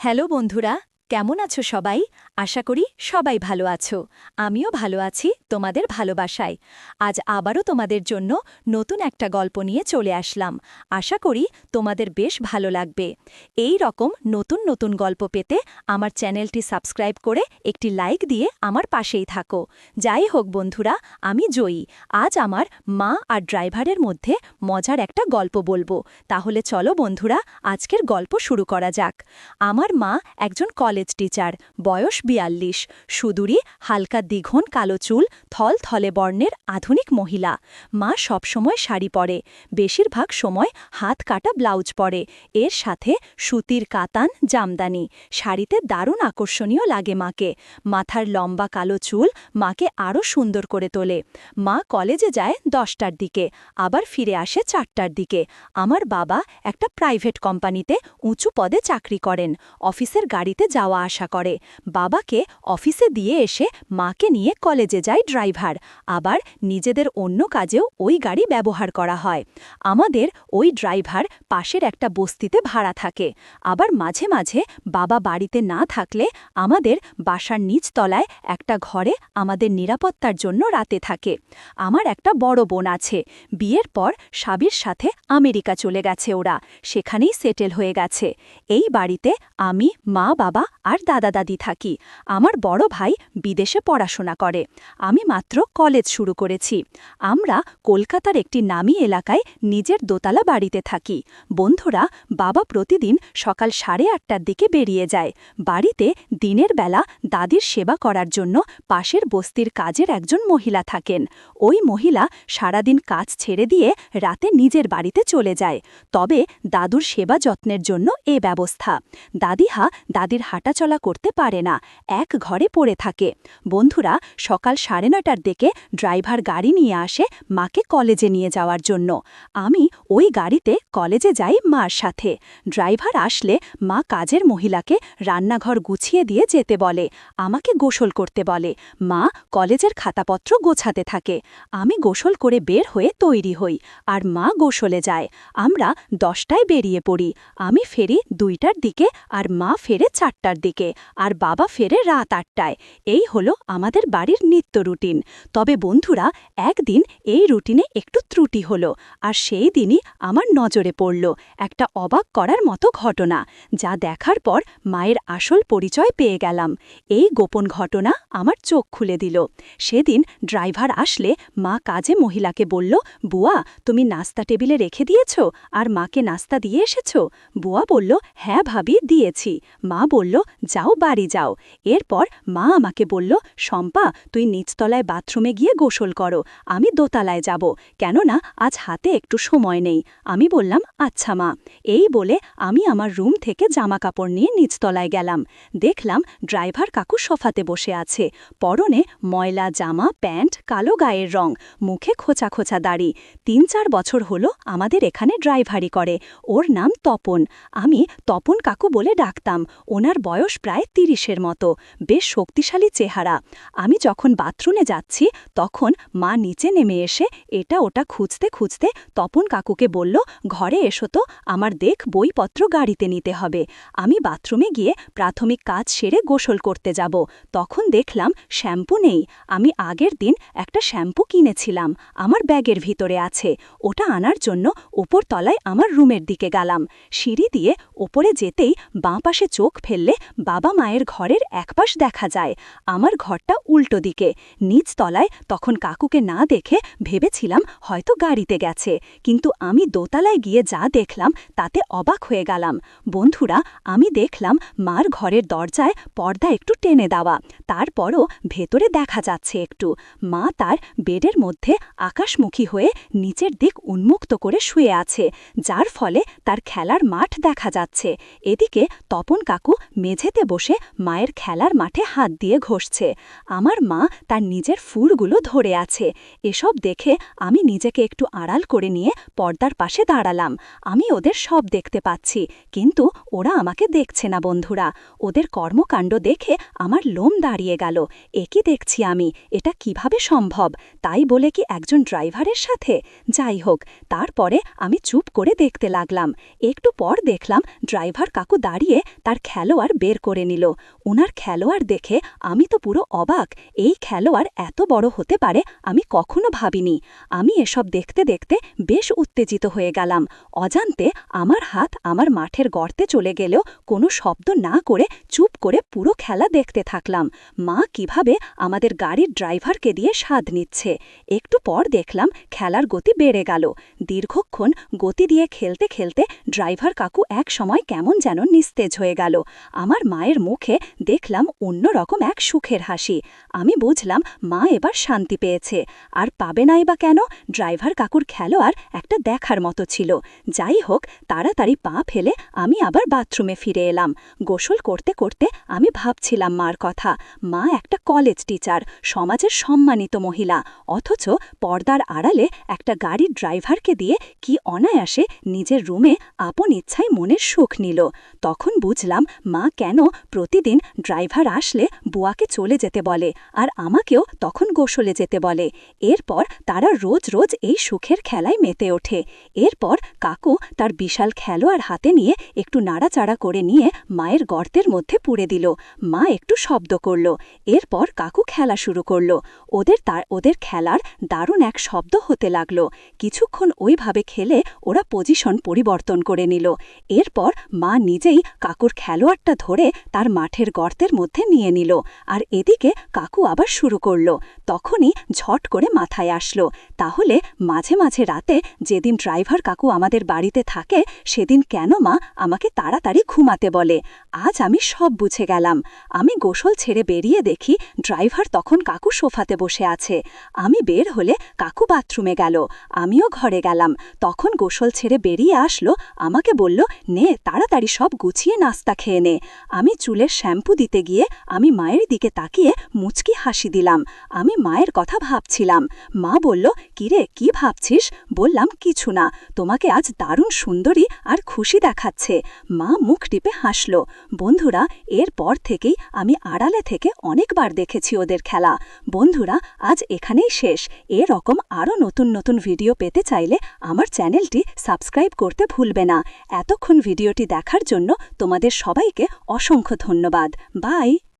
Hello বন্ধুরা কেমন আছো সবাই? আশা করি সবাই ভালো আছো। আমিও ভালো আছি তোমাদের ভালোবাসায়। আজ আবারও তোমাদের জন্য নতুন একটা গল্প নিয়ে চলে আসলাম। আশা করি তোমাদের বেশ ভালো লাগবে। এই রকম নতুন নতুন গল্প পেতে আমার চ্যানেলটি সাবস্ক্রাইব করে একটি লাইক দিয়ে আমার পাশেই থাকো। যাই হোক বন্ধুরা, আমি জয়ী। আজ আমার মা আর ড্রাইভারের মধ্যে মজার একটা গল্প বলব। তাহলে চলো বন্ধুরা, আজকের গল্প শুরু করা যাক। আমার মা একজন কলেজ টিচার, বয়স বিয়াল্লিশ। সুদূরী, হালকা দ্বিঘন কালো চুল, থল থলে বর্ণের আধুনিক মহিলা। মা সবসময় শাড়ি পরে। বেশিরভাগ সময় হাত কাটা ব্লাউজ পরে। এর সাথে সুতির কাতান, জামদানি। শাড়িতে দারুণ আকর্ষণীয় লাগে মাকে। মাথার লম্বা কালো চুল মাকে আরও সুন্দর করে তোলে। মা কলেজে যায় দশটার দিকে, আবার ফিরে আসে চারটার দিকে। আমার বাবা একটা প্রাইভেট কোম্পানিতে উঁচু পদে চাকরি করেন। অফিসের গাড়িতে যাওয়া আসা করে। বাবাকে অফিসে দিয়ে এসে মাকে নিয়ে কলেজে যায় ড্রাইভার। আবার নিজেদের অন্য কাজেও ওই গাড়ি ব্যবহার করা হয়। আমাদের ওই ড্রাইভার পাশের একটা বস্তিতে ভাড়া থাকে। আবার মাঝে মাঝে বাবা বাড়িতে না থাকলে আমাদের বাসার নিচতলায় একটা ঘরে আমাদের নিরাপত্তার জন্য রাতে থাকে। আমার একটা বড় বোন আছে। বিয়ের পর সাবির সাথে আমেরিকা চলে গেছে ওরা। সেখানেই সেটেল হয়ে গেছে। এই বাড়িতে আমি, মা, বাবা আর দাদা দাদি থাকি। আমার বড় ভাই বিদেশে পড়াশোনা করে। আমি মাত্র কলেজ শুরু করেছি। আমরা কলকাতার একটি নামী এলাকায় নিজের দোতলা বাড়িতে থাকি। বন্ধুরা বাবা প্রতিদিন সকাল সাড়ে আটটার দিকে বেরিয়ে যায়। বাড়িতে দিনের বেলা দাদির সেবা করার জন্য পাশের বস্তির কাজের একজন মহিলা থাকেন। ওই মহিলা সারাদিন কাজ ছেড়ে দিয়ে রাতে নিজের বাড়িতে চলে যায়। তবে দাদুর সেবা যত্নের জন্য এ ব্যবস্থা। দাদিহা দাদির হাঁটাচলা করতে পারে না, এক ঘরে পড়ে থাকে। বন্ধুরা, সকাল সাড়ে নটার দিকে ড্রাইভার গাড়ি নিয়ে আসে মাকে কলেজে নিয়ে যাওয়ার জন্য। আমি ওই গাড়িতে কলেজে যাই মার সাথে। ড্রাইভার আসলে মা কাজের মহিলাকে রান্নাঘর গুছিয়ে দিয়ে যেতে বলে, আমাকে গোসল করতে বলে। মা কলেজের খাতাপত্র গোছাতে থাকে। আমি গোসল করে বের হয়ে তৈরি হই আর মা গোসলে যায়। আমরা দশটায় বেরিয়ে পড়ি। আমি ফেরি দুইটার দিকে আর মা ফেরে চারটার দিকে, আর বাবা ফেরে রাত আটটায়। এই হলো আমাদের বাড়ির নিত্য রুটিন। তবে বন্ধুরা, একদিন এই রুটিনে একটু ত্রুটি হলো, আর সেই দিনই আমার নজরে পড়ল একটা অবাক করার মতো ঘটনা, যা দেখার পর মায়ের আসল পরিচয় পেয়ে গেলাম। এই গোপন ঘটনা আমার চোখ খুলে দিল। সেদিন ড্রাইভার আসলে মা কাজে মহিলাকে বলল, বুয়া, তুমি নাস্তা টেবিলে রেখে দিয়েছ? আর মাকে নাস্তা দিয়ে এসেছ? বুয়া বলল হ্যাঁ ভাবি, দিয়েছি। মা বলল যাও বাড়ি যাও। এরপর মা আমাকে বলল, শম্পা, তুই নিচতলায় বাথরুমে গিয়ে গোসল করো, আমি দোতলায় যাব। কেননা আজ হাতে একটু সময় নেই। আমি বললাম আচ্ছা মা। এই বলে আমি আমার রুম থেকে জামা কাপড় নিয়ে নিচতলায় গেলাম। দেখলাম ড্রাইভার কাকু সোফাতে বসে আছে। পরনে ময়লা জামা, প্যান্ট, কালো গায়ের রং, মুখে খোঁচা খোঁচা দাড়ি। তিন চার বছর হলো আমাদের এখানে ড্রাইভারি করে। ওর নাম তপন। আমি তপন কাকু বলে ডাকতাম। ওনার বয়স প্রায় তিরিশের মতো, বেশ শক্তিশালী চেহারা। আমি যখন বাথরুমে যাচ্ছি, তখন মা নিচে নেমে এসে এটা ওটা খুঁজতে খুঁজতে তপন কাকুকে বলল, ঘরে এসো তো, আমার দেখ বইপত্র গাড়িতে নিতে হবে। আমি বাথরুমে গিয়ে প্রাথমিক কাজ সেরে গোসল করতে যাব। তখন দেখলাম শ্যাম্পু নেই। আমি আগের দিন একটা শ্যাম্পু কিনেছিলাম, আমার ব্যাগের ভিতরে আছে। ওটা আনার জন্য ওপর তলায় আমার রুমের দিকে গেলাম। সিঁড়ি দিয়ে ওপরে যেতেই বাঁ পাশে চোখ ফেললে বাবা মায়ের ঘরের একপাশ দেখা যায়। আমার ঘরটা উল্টো দিকে। নিচ তলায় তখন কাকুকে না দেখে ভেবেছিলাম হয়তো গাড়িতে গেছে। কিন্তু আমি দোতলায় গিয়ে যা দেখলাম তাতে অবাক হয়ে গেলাম। বন্ধুরা, আমি দেখলাম মার ঘরের দরজায় পর্দা একটু টেনে দেওয়া। তারপরও ভেতরে দেখা যাচ্ছে একটু। মা তার বেডের মধ্যে আকাশমুখী হয়ে নিচের দিক উন্মুক্ত করে শুয়ে আছে। যার ফলে তার খেলার মাঠ দেখা যাচ্ছে। এদিকে তপন কাকু মেজ মেঝেতে বসে মায়ের খেলার মাঠে হাত দিয়ে ঘষছে। আমার মা তার নিজের ফুলগুলো ধরে আছে। এসব দেখে আমি নিজেকে একটু আড়াল করে নিয়ে পর্দার পাশে দাঁড়ালাম। আমি ওদের সব দেখতে পাচ্ছি, কিন্তু ওরা আমাকে দেখছে না বন্ধুরা। ওদের কর্মকাণ্ড দেখে আমার লোম দাঁড়িয়ে গেল। একই দেখছি আমি? এটা কীভাবে সম্ভব? তাই বলে কি একজন ড্রাইভারের সাথে? যাই হোক, তারপরে আমি চুপ করে দেখতে লাগলাম। একটু পর দেখলাম ড্রাইভার কাকু দাঁড়িয়ে তার খেলোয়াড় বের করে নিল। ওনার খেলোয়াড় দেখে আমি তো পুরো অবাক। এই খেলোয়াড় এত বড় হতে পারে আমি কখনো ভাবিনি। আমি এসব দেখতে দেখতে বেশ উত্তেজিত হয়ে গেলাম। অজান্তে আমার হাত আমার মাঠের গর্তে চলে গেলেও কোনো শব্দ না করে চুপ করে পুরো খেলা দেখতে থাকলাম। মা কীভাবে আমাদের গাড়ির ড্রাইভারকে দিয়ে স্বাদ নিচ্ছে। একটু পর দেখলাম খেলার গতি বেড়ে গেল। দীর্ঘক্ষণ গতি দিয়ে খেলতে খেলতে ড্রাইভার কাকু এক সময় কেমন যেন নিস্তেজ হয়ে গেল। আমার মায়ের মুখে দেখলাম অন্যরকম এক সুখের হাসি। আমি বুঝলাম মা এবার শান্তি পেয়েছে। আর পাবে নাই বা কেন? ড্রাইভার কাকুর খেলোয়াড় একটা দেখার মতো ছিল। যাই হোক, তাড়াতাড়ি পা ফেলে আমি আবার বাথরুমে ফিরে এলাম। গোসল করতে করতে আমি ভাবছিলাম মার কথা। মা একটা কলেজ টিচার, সমাজের সম্মানিত মহিলা। অথচ পর্দার আড়ালে একটা গাড়ির ড্রাইভারকে দিয়ে কি অনায়াসে নিজের রুমে আপন ইচ্ছায় মনের সুখ নিল। তখন বুঝলাম মা কেন প্রতিদিন ড্রাইভার আসলে বুয়াকে চলে যেতে বলে। আর আমাকেও তখন গোসলে যেতে বলে। এরপর তারা রোজ রোজ এই সুখের খেলায় মেতে ওঠে। এরপর কাকু তার বিশাল খেলোয়াড় হাতে নিয়ে একটু নাড়াচাড়া করে নিয়ে মায়ের গর্তের মধ্যে পুড়ে দিল। মা একটু শব্দ করল। এরপর কাকু খেলা শুরু করল। ওদের তার, ওদের খেলার দারুণ এক শব্দ হতে লাগল। কিছুক্ষণ ওইভাবে খেলে ওরা পজিশন পরিবর্তন করে নিল। এরপর মা নিজেই কাকুর খেলোয়াড়টা ধরে তার মাঠের গর্তের মধ্যে নিয়ে নিল। আর এদিকে কাকু আবার শুরু করল, তখনই ঝট করে মাথায় আসলো। তাহলে মাঝে মাঝে রাতে যেদিন ড্রাইভার কাকু আমাদের বাড়িতে থাকে, সেদিন কেন মা আমাকে তাড়াতাড়ি ঘুমাতে বলে? আজ আমি সব বুঝে গেলাম। আমি গোসল ছেড়ে বেরিয়ে দেখি ড্রাইভার তখন কাকু সোফাতে বসে আছে। আমি বের হলে কাকু বাথরুমে গেল। আমিও ঘরে গেলাম। তখন গোসল ছেড়ে বেরিয়ে আসলো, আমাকে বলল, নে, তাড়াতাড়ি সব গুছিয়ে নাস্তা খেয়ে নে। আমি চুলের শ্যাম্পু দিতে গিয়ে আমি মায়ের দিকে তাকিয়ে মুচকি হাসি দিলাম। আমি মায়ের কথা ভাবছিলাম। মা বলল, কিরে, কি ভাবছিস? বললাম, কিছু না। তোমাকে আজ দারুণ সুন্দরী আর খুশি দেখাচ্ছে। মা মুখ টিপে হাসল, বন্ধুরা এরপর থেকেই আমি আড়ালে থেকে অনেকবার দেখেছি ওদের খেলা। বন্ধুরা, আজ এখানেই শেষ। এরকম আরও নতুন নতুন ভিডিও পেতে চাইলে আমার চ্যানেলটি সাবস্ক্রাইব করতে ভুলবে না। এতক্ষণ ভিডিওটি দেখার জন্য তোমাদের সবাইকে অসংখ্য ধন্যবাদ। বাই!